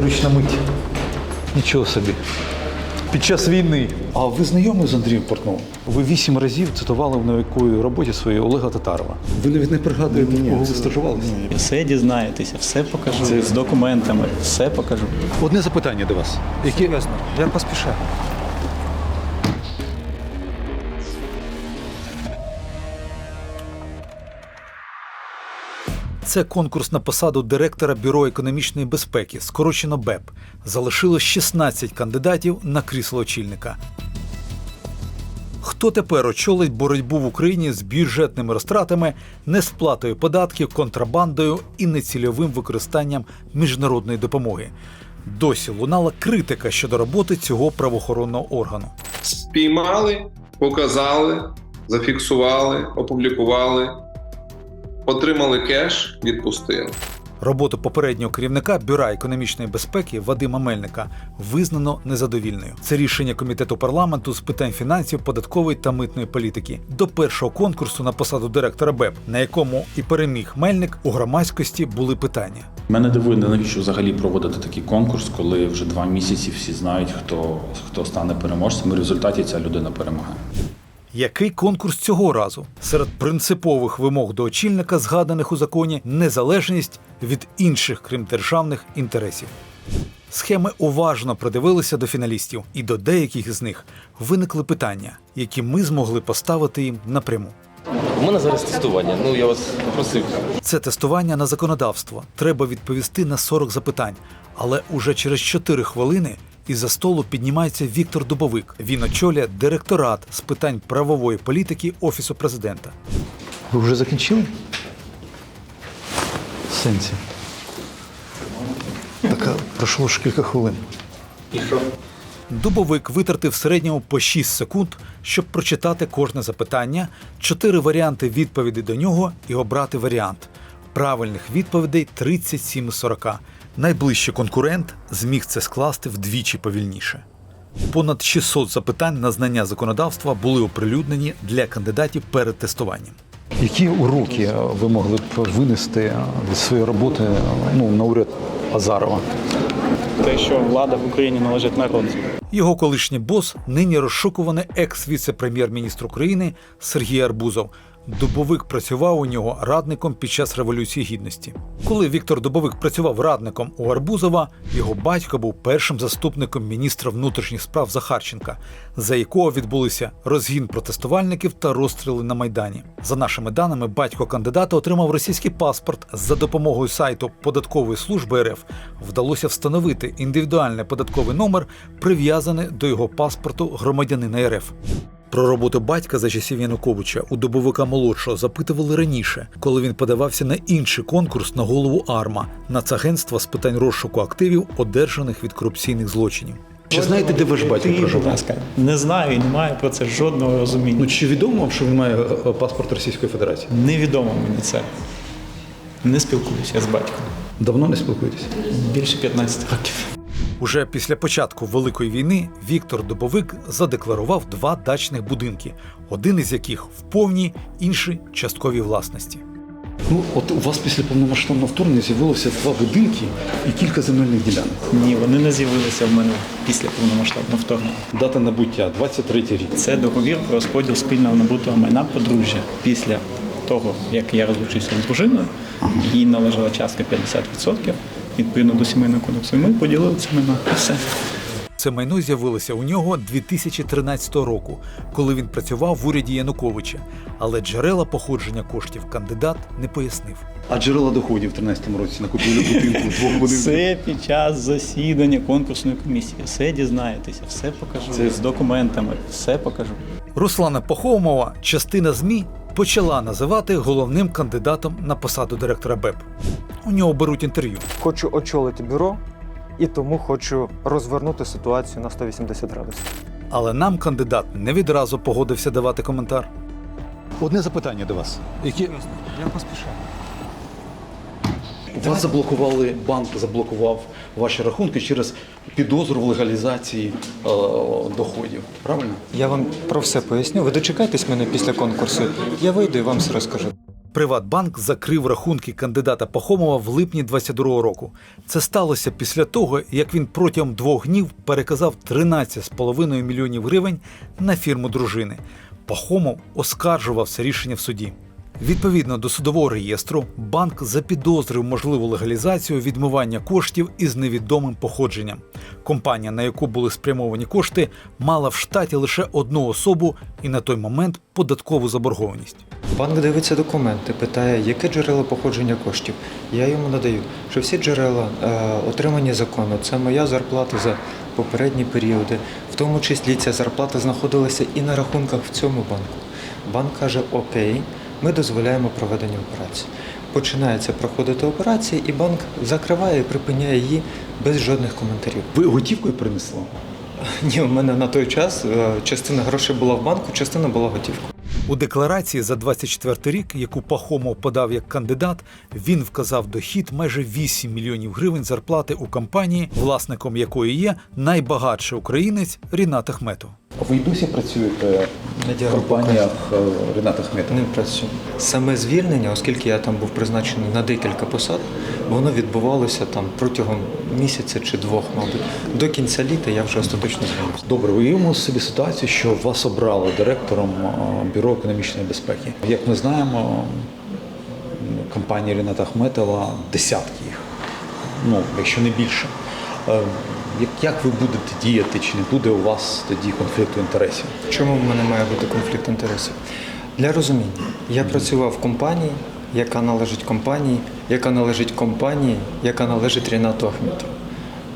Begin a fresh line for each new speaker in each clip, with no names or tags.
Історична мить. Нічого собі. Під час війни. А ви знайомі з Андрієм Портновим? Ви вісім разів цитували в новій роботі своєї Олега Татарова. Ви навіть не пригадуєте, кого ви стажувалися?
Все дізнаєтеся, все покажу з документами, все покажу.
Одне запитання до вас. Яке...
Серйозно, я поспішаю.
Це конкурс на посаду директора Бюро економічної безпеки, скорочено БЕП. Залишилось 16 кандидатів на крісло очільника. Хто тепер очолить боротьбу в Україні з бюджетними розтратами, несплатою податків, контрабандою і нецільовим використанням міжнародної допомоги? Досі лунала критика щодо роботи цього правоохоронного органу.
спіймали, показали, зафіксували, опублікували, отримали кеш, відпустили.
Роботу попереднього керівника Бюра економічної безпеки Вадима Мельника визнано незадовільною. Це рішення комітету парламенту з питань фінансів, податкової та митної політики до першого конкурсу на посаду директора БЕП, на якому і переміг Мельник у громадськості були питання.
Мене дивує, навіщо взагалі проводити такий конкурс, коли вже два місяці всі знають, хто, хто стане переможцем, і в результаті ця людина перемагає.
Який конкурс цього разу? Серед принципових вимог до очільника, згаданих у законі, незалежність від інших, крім державних інтересів. Схеми уважно придивилися до фіналістів, і до деяких з них виникли питання, які ми змогли поставити їм напряму.
У мене зараз тестування. Ну я вас попросив.
Це тестування на законодавство. Треба відповісти на 40 запитань. Але уже через 4 хвилини із-за столу піднімається Віктор Дубовик. Він очолює директорат з питань правової політики Офісу президента.
Ви вже закінчили? Сенсі. Так, пройшло ж кілька хвилин.
Дубовик витратив в середньому по 6 секунд, щоб прочитати кожне запитання, чотири варіанти відповіді до нього і обрати варіант. Правильних відповідей 37 з 40. Найближчий конкурент зміг це скласти вдвічі повільніше. Понад 600 запитань на знання законодавства були оприлюднені для кандидатів перед тестуванням.
Які уроки ви могли б винести від своєї роботи ну, на уряд Азарова?
Те, що влада в Україні належить народу.
Його колишній бос нині розшукуваний екс-віце-прем'єр-міністр України Сергій Арбузов. Дубовик працював у нього радником під час Революції Гідності. Коли Віктор Дубовик працював радником у Арбузова, його батько був першим заступником міністра внутрішніх справ Захарченка, за якого відбулися розгін протестувальників та розстріли на майдані. За нашими даними, батько кандидата отримав російський паспорт. За допомогою сайту податкової служби РФ вдалося встановити індивідуальний податковий номер, прив'язаний до його паспорту громадянина РФ. Про роботу батька за часів Януковича у добовика молодшого запитували раніше, коли він подавався на інший конкурс на голову АРМА Нацагентства з питань розшуку активів, одержаних від корупційних злочинів.
Чи знаєте, де ваш батько
Ти,
проживає?
не знаю і не маю про це жодного розуміння.
Ну чи відомо вам, що він має е, паспорт Російської Федерації?
Невідомо мені це. Не спілкуюся з батьком.
Давно не спілкуєтесь?
Більше 15 років.
Уже після початку Великої війни Віктор Добовик задекларував два дачних будинки, один із яких в повній, інший частковій власності.
Ну, от у вас після повномасштабного вторгнення з'явилося два будинки і кілька земельних ділянок.
Ні, вони не з'явилися в мене після повномасштабного вторгнення.
Дата набуття 23 рік.
Це договір про розподіл спільного набутого майна подружжя. Після того, як я розлучився з дружиною, їй належала частка 50% відповідно до сімейного кодексу. І ми поділили це майно. І все.
Це майно з'явилося у нього 2013 року, коли він працював в уряді Януковича. Але джерела походження коштів кандидат не пояснив.
А джерела доходів в 13-му році на купівлю будинку, двох будинків.
Все під час засідання конкурсної комісії. Все дізнаєтеся, все покажу Це- з документами, все покажу.
Руслана Пахомова частина ЗМІ почала називати головним кандидатом на посаду директора БЕП. У нього беруть інтерв'ю.
Хочу очолити бюро і тому хочу розвернути ситуацію на 180 градусів.
Але нам кандидат не відразу погодився давати коментар.
Одне запитання до вас. Які
Я поспішаю.
вас заблокували, банк заблокував ваші рахунки через підозру в легалізації е, доходів. Правильно?
Я вам про все поясню. Ви дочекайтесь мене після конкурсу. Я вийду і вам все розкажу.
Приватбанк закрив рахунки кандидата Пахомова в липні 22 року. Це сталося після того, як він протягом двох днів переказав 13,5 мільйонів гривень на фірму дружини. Пахомов оскаржувався рішення в суді. Відповідно до судового реєстру, банк запідозрив можливу легалізацію відмивання коштів із невідомим походженням. Компанія, на яку були спрямовані кошти, мала в штаті лише одну особу і на той момент податкову заборгованість.
Банк дивиться документи, питає, яке джерело походження коштів. Я йому надаю, що всі джерела е, отримані закону. Це моя зарплата за попередні періоди. В тому числі ця зарплата знаходилася і на рахунках в цьому банку. Банк каже: Окей, ми дозволяємо проведення операції. Починається проходити операція, і банк закриває і припиняє її без жодних коментарів.
Ви готівкою принесли?
Ні, у мене на той час е, частина грошей була в банку, частина була готівкою.
У декларації за 24 рік, яку Пахомов подав як кандидат, він вказав дохід майже 8 мільйонів гривень зарплати у компанії, власником якої є найбагатший українець Рінат Ахметов.
Ви й досі працюєте компаніях е, Рената Хмета?
Не працюю. Саме звільнення, оскільки я там був призначений на декілька посад, воно відбувалося там протягом місяця чи двох, мабуть. До кінця літа я вже остаточно звільнився.
Добре, уявимо собі ситуацію, що вас обрали директором е, Бюро економічної безпеки. Як ми знаємо, компанії Ріната Ахметова десятки їх, ну, якщо не більше. Як, як ви будете діяти, чи не буде у вас тоді конфлікту інтересів?
Чому в мене має бути конфлікт інтересів? Для розуміння, я працював в компанії, яка належить компанії, яка належить компанії, яка належить Рінату Ахметову.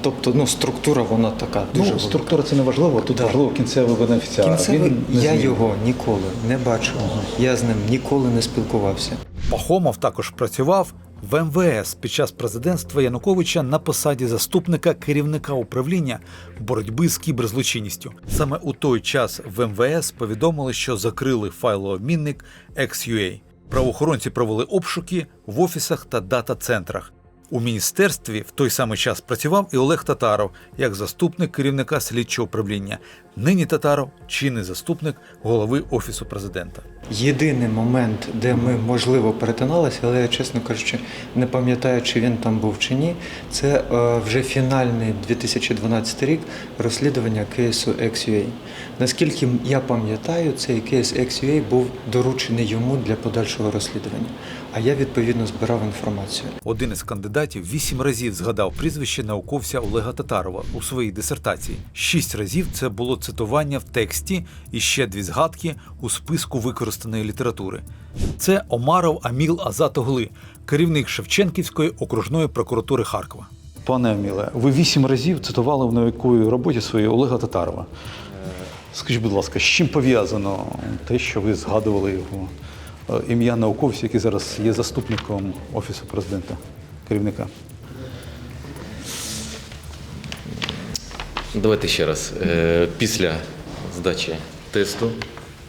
Тобто, ну, структура вона така дуже
Ну,
велика.
структура це не важливо, тут важливо кінцевий бенефіціар.
Кінцевий,
Він не
я його ніколи не бачив, я з ним ніколи не спілкувався.
Пахомов також працював в МВС під час президентства Януковича на посаді заступника керівника управління боротьби з кіберзлочинністю. Саме у той час в МВС повідомили, що закрили файлообмінник XUA. Правоохоронці провели обшуки в офісах та дата-центрах. У міністерстві в той самий час працював і Олег Татаров як заступник керівника слідчого управління. Нині Татаров чинний заступник голови офісу президента.
Єдиний момент, де ми можливо перетиналися, але я чесно кажучи, не пам'ятаю, чи він там був чи ні. Це е, вже фінальний 2012 рік розслідування кейсу XUA. Наскільки я пам'ятаю, цей кейс XUA був доручений йому для подальшого розслідування. А я відповідно збирав інформацію.
Один із кандидатів вісім разів згадав прізвище науковця Олега Татарова у своїй дисертації. Шість разів це було цитування в тексті і ще дві згадки у списку використаної літератури. Це Омаров Аміл Азатогли, керівник Шевченківської окружної прокуратури Харкова.
Пане Аміле, ви вісім разів цитували в науковій роботі своїй Олега Татарова. Скажіть, будь ласка, з чим пов'язано те, що ви згадували його ім'я науковця, який зараз є заступником Офісу президента, керівника?
Давайте ще раз. Е, Після здачі тесту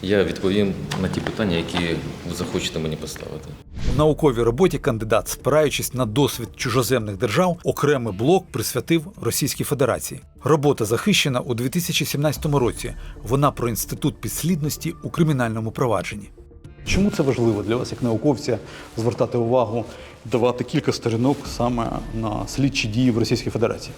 я відповім на ті питання, які ви захочете мені поставити.
У науковій роботі кандидат, спираючись на досвід чужоземних держав, окремий блок присвятив Російській Федерації. Робота захищена у 2017 році. Вона про інститут підслідності у кримінальному провадженні.
Чому це важливо для вас, як науковця, звертати увагу, давати кілька сторінок саме на слідчі дії в Російській Федерації?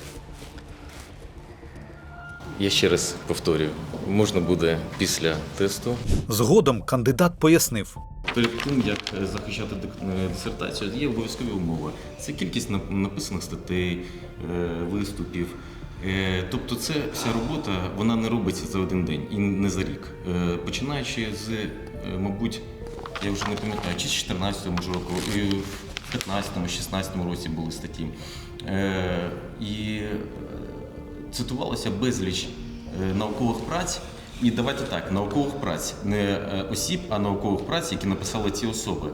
Я ще раз повторюю, можна буде після тесту.
Згодом кандидат пояснив,
Перед тим, як е, захищати е, дисертацію, є обов'язкові умови. Це кількість нап- написаних статей, е, виступів. Тобто, це вся робота вона не робиться за один день і не за рік. Починаючи з, мабуть, я вже не пам'ятаю, чи з 14 може року, і в 15-му, 16-му році були статті. Е, І е, цитувалося безліч е, наукових праць. І давайте так, наукових праць, не осіб, а наукових праць, які написали ці особи.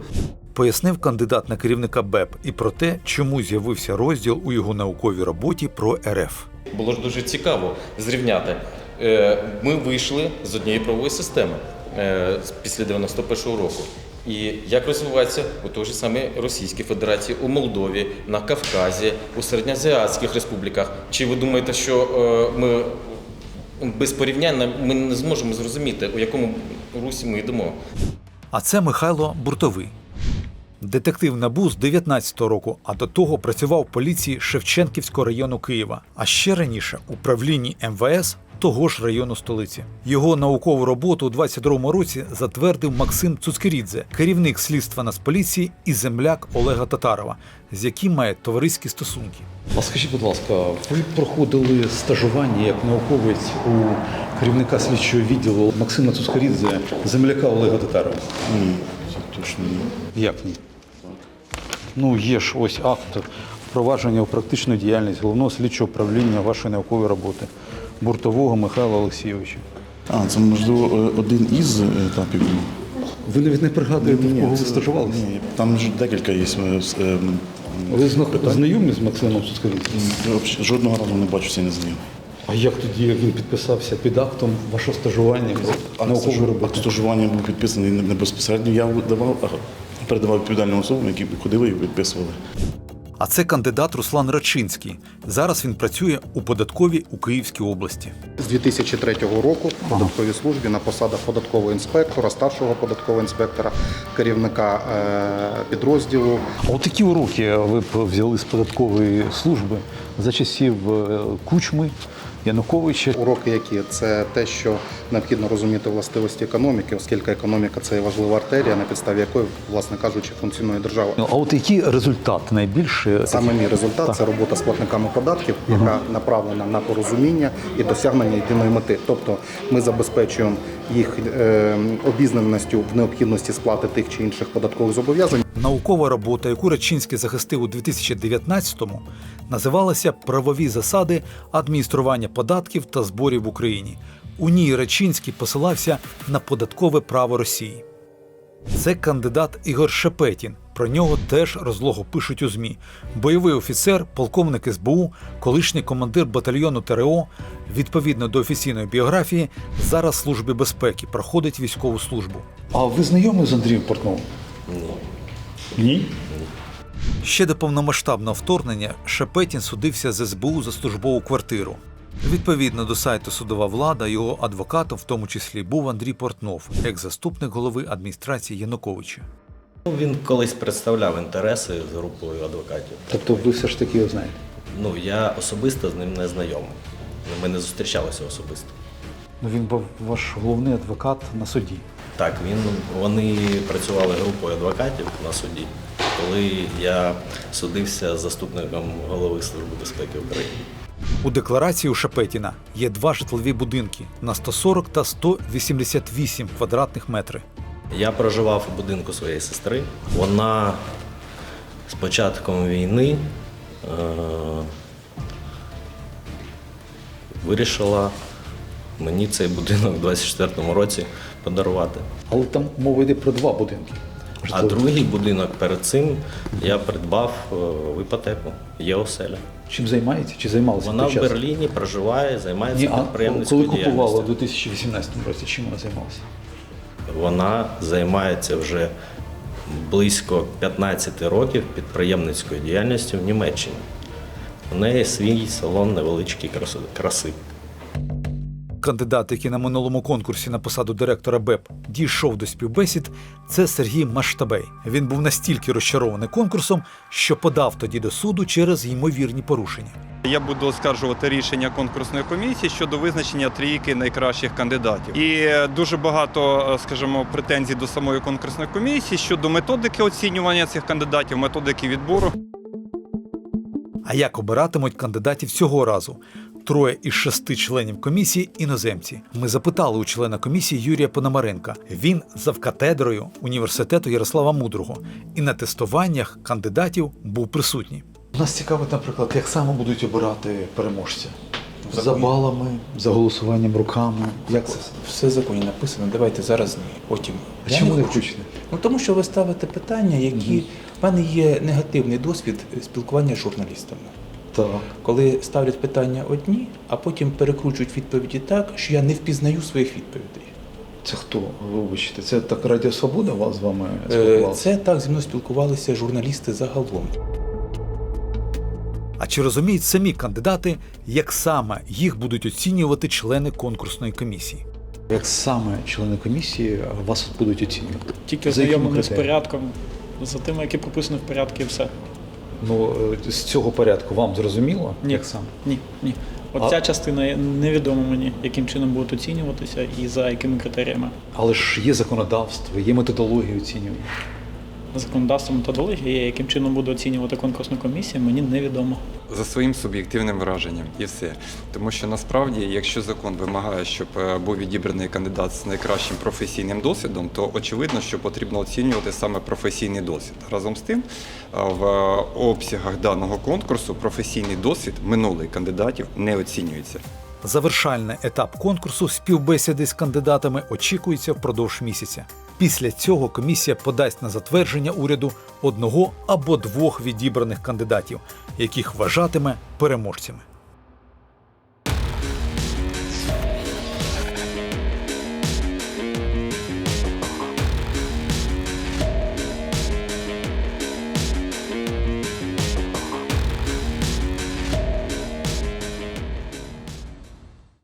пояснив кандидат на керівника БЕП і про те, чому з'явився розділ у його науковій роботі про РФ.
Було ж дуже цікаво зрівняти. Ми вийшли з однієї правової системи після 91-го року. І як розвивається у той же самій Російській Федерації, у Молдові, на Кавказі, у середньоазіатських республіках. Чи ви думаєте, що е, ми без порівняння ми не зможемо зрозуміти, у якому русі ми йдемо?
А це Михайло Буртовий. Детектив НАБУ з 19-го року, а до того працював в поліції Шевченківського району Києва, а ще раніше у правлінні МВС того ж району столиці. Його наукову роботу у 22-му році затвердив Максим Цуцкерідзе, керівник слідства Нацполіції і земляк Олега Татарова, з яким має товариські стосунки.
А скажіть, будь ласка, ви проходили стажування як науковець у керівника слідчого відділу Максима Цускорідзе, земляка Олега Татарова?
Ні, це точно ні.
Як ні? Ну, є ж ось акт впровадження у практичну діяльність головного слідчого управління вашої наукової роботи Буртового Михайла Олексійовича.
А, це можливо е, один із етапів.
Ви навіть не пригадуєте, в кого ви стажувалися?
Ні, там ж декілька є. е, е,
Ви зна-
питань.
знайомі з Максимом Цускорідзем?
Жодного разу не бачу цей незнайомий.
А як тоді він підписався під актом вашого стажування наукової
Акт стажування був підписаний не не безпосередньо. Я давав, а передавав відповідальним особам, які ходили і підписували.
А це кандидат Руслан Рачинський. Зараз він працює у податковій у Київській області.
З 2003 року в податковій службі на посадах податкового інспектора, старшого податкового інспектора, керівника е, підрозділу.
А от які уроки ви б взяли з податкової служби за часів е, Кучми, Януковича?
Уроки, які це те, що необхідно розуміти властивості економіки, оскільки економіка це важлива артерія, на підставі якої, власне кажучи, функціонує держава.
А от який результат найбільше?
Саме мій результат це робота з платниками податків, яка направлена на порозуміння і досягнення єдиної мети. Тобто ми забезпечуємо їх е, обізнаністю в необхідності сплати тих чи інших податкових зобов'язань.
Наукова робота, яку Рачинський захистив у 2019-му, називалася Правові засади адміністрування податків та зборів в Україні. У ній Рачинський посилався на податкове право Росії. Це кандидат Ігор Шепетін. Про нього теж розлого пишуть у ЗМІ. Бойовий офіцер, полковник СБУ, колишній командир батальйону ТРО, відповідно до офіційної біографії, зараз в службі безпеки проходить військову службу.
А ви знайомі з Андрієм Портновим? Ні. Ні?
Ще до повномасштабного вторгнення Шепетін судився з СБУ за службову квартиру. Відповідно до сайту Судова влада, його адвокатом в тому числі був Андрій Портнов, екс-заступник голови адміністрації Януковича.
Ну, Він колись представляв інтереси з групою адвокатів.
Тобто ви все ж таки його знаєте?
Ну, я особисто з ним не знайомий. Ми не зустрічалися особисто.
Ну він був ваш головний адвокат на суді.
Так, він, вони працювали групою адвокатів на суді, коли я судився з заступником голови Служби безпеки України.
У декларації у Шепетіна є два житлові будинки на 140 та 188 квадратних метри.
Я проживав у будинку своєї сестри. Вона з початком війни е- вирішила мені цей будинок у 24-му році подарувати.
Але там мова йде про два будинки.
А другий будинок перед цим я придбав е, в іпотеку. Є оселя.
Чим займається? Чи займалися
Вона в? Берліні проживає, займається
Ні, а коли купувала у 2018 році, чим вона займалася?
Вона займається вже близько 15 років підприємницькою діяльністю в Німеччині. У неї свій салон невеличкий краси.
Кандидат, який на минулому конкурсі на посаду директора БЕП дійшов до співбесід, це Сергій Маштабей. Він був настільки розчарований конкурсом, що подав тоді до суду через ймовірні порушення.
Я буду оскаржувати рішення конкурсної комісії щодо визначення трійки найкращих кандидатів. І е, дуже багато, е, скажімо, претензій до самої конкурсної комісії щодо методики оцінювання цих кандидатів, методики відбору.
А як обиратимуть кандидатів цього разу? Троє із шести членів комісії іноземці. Ми запитали у члена комісії Юрія Пономаренка. Він завкатедрою університету Ярослава Мудрого і на тестуваннях кандидатів був присутній.
Нас цікавить, наприклад, як саме будуть обирати переможця. За балами, за голосуванням руками. Як це?
Все в законі написано. Давайте зараз ні. Потім.
А
Я
чому
не
хочете?
Ну тому що ви ставите питання, які в мене є негативний досвід спілкування з журналістами.
Так.
Коли ставлять питання одні, а потім перекручують відповіді так, що я не впізнаю своїх відповідей.
Це хто? Вибачте, це так Радіо Свобода вас з вами
Е,
спілкувалася?
Це так зі мною спілкувалися журналісти загалом.
А чи розуміють самі кандидати, як саме їх будуть оцінювати члени конкурсної комісії?
Як саме члени комісії вас будуть оцінювати?
Тільки знайомлені з порядком За тими, які прописані в порядку, і все.
Ну е, з цього порядку вам зрозуміло?
Ні.
Як саме?
Ні, ні. От
А-
ця частина невідома мені, яким чином будуть оцінюватися і за якими критеріями.
Але ж є законодавство, є методологія оцінювання.
Законодавство методологія, є, яким чином буде оцінювати конкурсна комісія, мені невідомо.
за своїм суб'єктивним враженням і все. Тому що насправді, якщо закон вимагає, щоб е, був відібраний кандидат з найкращим професійним досвідом, то очевидно, що потрібно оцінювати саме професійний досвід. Разом з тим, е, в обсягах даного конкурсу професійний досвід минулих кандидатів не оцінюється.
Завершальний етап конкурсу співбесіди з кандидатами очікується впродовж місяця. Після цього комісія подасть на затвердження уряду одного або двох відібраних кандидатів, яких вважатиме переможцями.